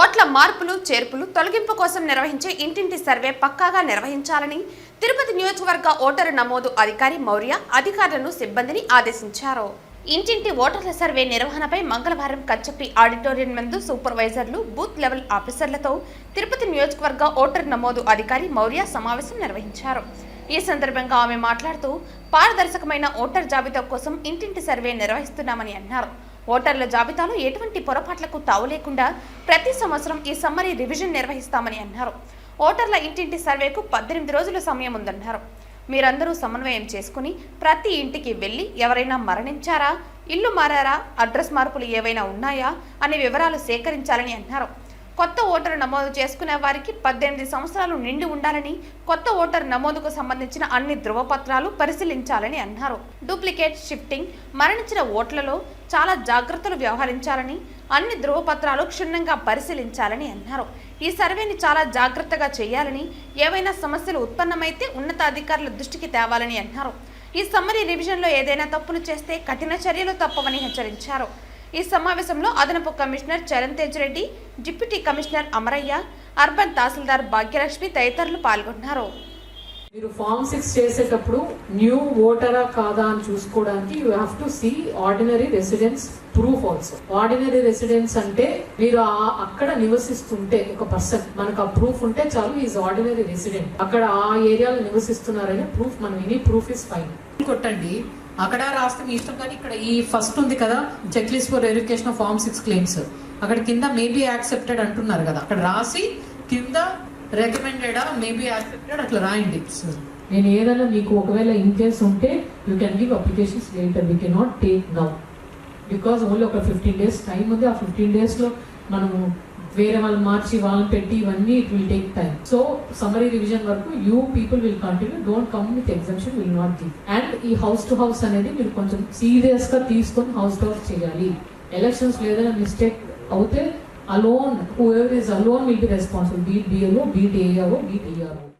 ఓట్ల మార్పులు చేర్పులు తొలగింపు కోసం నిర్వహించే ఇంటింటి సర్వే పక్కాగా నిర్వహించాలని తిరుపతి నియోజకవర్గ ఓటరు నమోదు అధికారి మౌర్య అధికారులను సిబ్బందిని ఆదేశించారు. ఇంటింటి ఓటర్ల సర్వే నిర్వహణపై మంగళవారం కచ్చపి ఆడిటోరియం నందు సూపర్వైజర్లు బూత్ లెవెల్ ఆఫీసర్లతో తిరుపతి నియోజకవర్గ ఓటర్ నమోదు అధికారి మౌర్య సమావేశం నిర్వహించారు. ఈ సందర్భంగా ఆమె మాట్లాడుతూ పారదర్శకమైన ఓటర్ జాబితా కోసం ఇంటింటి సర్వే నిర్వహిస్తున్నామని అన్నారు. ఓటర్ల జాబితాలో ఎటువంటి పొరపాట్లకు తావు లేకుండా ప్రతి సంవత్సరం ఈ సమ్మరీ రివిజన్ నిర్వహిస్తామని అన్నారు. ఓటర్ల ఇంటింటి సర్వేకు పద్దెనిమిది రోజుల సమయం ఉందన్నారు. మీరందరూ సమన్వయం చేసుకుని ప్రతి ఇంటికి వెళ్ళి ఎవరైనా మరణించారా ఇల్లు మారారా అడ్రస్ మార్పులు ఏవైనా ఉన్నాయా అనే వివరాలు సేకరించాలని అన్నారు. కొత్త ఓటరు నమోదు చేసుకునే వారికి పద్దెనిమిది సంవత్సరాలు నిండి ఉండాలని కొత్త ఓటరు నమోదుకు సంబంధించిన అన్ని ధృవపత్రాలు పరిశీలించాలని అన్నారు. డూప్లికేట్ షిఫ్టింగ్ మరణించిన ఓట్లలో చాలా జాగ్రత్తలు వ్యవహరించాలని అన్ని ధృవపత్రాలు క్షుణ్ణంగా పరిశీలించాలని అన్నారు. ఈ సర్వేని చాలా జాగ్రత్తగా చేయాలని ఏవైనా సమస్యలు ఉత్పన్నమైతే ఉన్నతాధికారుల దృష్టికి తేవాలని అన్నారు. ఈ సమ్మరీ రివిజన్లో ఏదైనా తప్పులు చేస్తే కఠిన చర్యలు తప్పవని హెచ్చరించారు. ఈ సమావేశంలో అదనపు commissioner Charan Tej Reddy deputy commissioner Amarayya urban tahsildar Bhagyalakshmi తదితరులు పాల్గొన్నారు. మీరు ఫామ్ సిక్స్ చేసేటప్పుడు న్యూ ఓటరా కాదా అని చూసుకోవడానికి you have to see ordinary residence proof also ordinary residence అంటే మీరు అక్కడ నివసిస్తుంటే ఒక పర్సన్ మనకు ఆ ప్రూఫ్ ఉంటే చాలు ఈజ్ ఆర్డినరీ రెసిడెంట్ అక్కడ ఆ ఏరియాలో నివసిస్తున్నారనే ప్రూఫ్ మనం ఎనీ ప్రూఫ్ ఇస్ ఫైన్ కొట్టండి. అక్కడ రాస్తే మీ ఇష్టం కానీ ఇక్కడ ఈ ఫస్ట్ ఉంది కదా check list for verification of form six claims అక్కడ కింద మేబీ యాక్సెప్టెడ్ అంటున్నారు కదా. అక్కడ రాసి కింద రికమెండెడా మేబీ యాక్సెప్టెడ్ అట్లా రాయండి. నేను ఏదైనా మీకు ఒకవేళ ఇన్ కేస్ ఉంటే you can give applications later we can not take now because only ఒక ఫిఫ్టీన్ డేస్ టైం ఉంది. ఆ ఫిఫ్టీన్ డేస్లో మనము వేరే వాళ్ళు మార్చి వాళ్ళని పెట్టి ఇవన్నీ it will take time so summary revision వరకు you people will continue don't come with exemption will not give and ఈ హౌస్ టు హౌస్ అనేది మీరు కొంచెం సీరియస్గా తీసుకొని హౌస్ టు హౌస్ చేయాలి. ఎలక్షన్స్ ఏదైనా మిస్టేక్ అవుతే alone, whoever is alone will be responsible, be it BLO, be it ARO, be it ERO.